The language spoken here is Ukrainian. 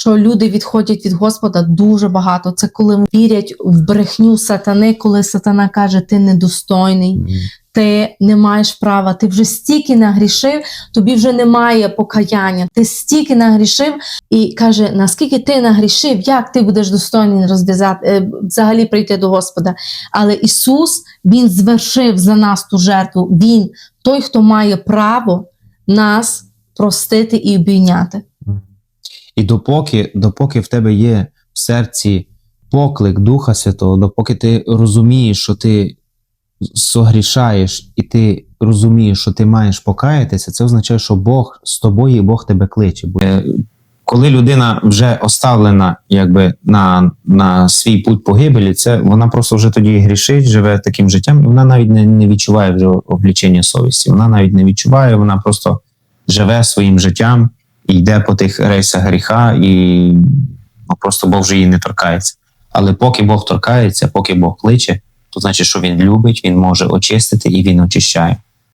що люди відходять від Господа дуже багато. Це коли вірять в брехню сатани, коли сатана каже, ти недостойний, ти не маєш права, ти вже стільки нагрішив, тобі вже немає покаяння. Ти стільки нагрішив і каже, наскільки ти нагрішив, як ти будеш достойний розв'язати е, взагалі прийти до Господа. Але Ісус Він звершив за нас ту жертву. Він той, хто має право нас простити і обійняти. І допоки, допоки в тебе є в серці поклик Духа Святого, допоки ти розумієш, що ти согрішаєш, і ти розумієш, що ти маєш покаятися, це означає, що Бог з тобою і Бог тебе кличе. Е, Коли людина вже оставлена якби, на, на свій путь погибелі, це вона просто вже тоді грішить, живе таким життям, і вона навіть не, не відчуває вже облічення совісті. Вона навіть не відчуває, вона просто живе своїм життям і йде по тих рейсах гріха, і ну, просто Бог вже її не торкається. Але поки Бог торкається, поки Бог кличе, то значить, що він любить, він може очистити і він очищає.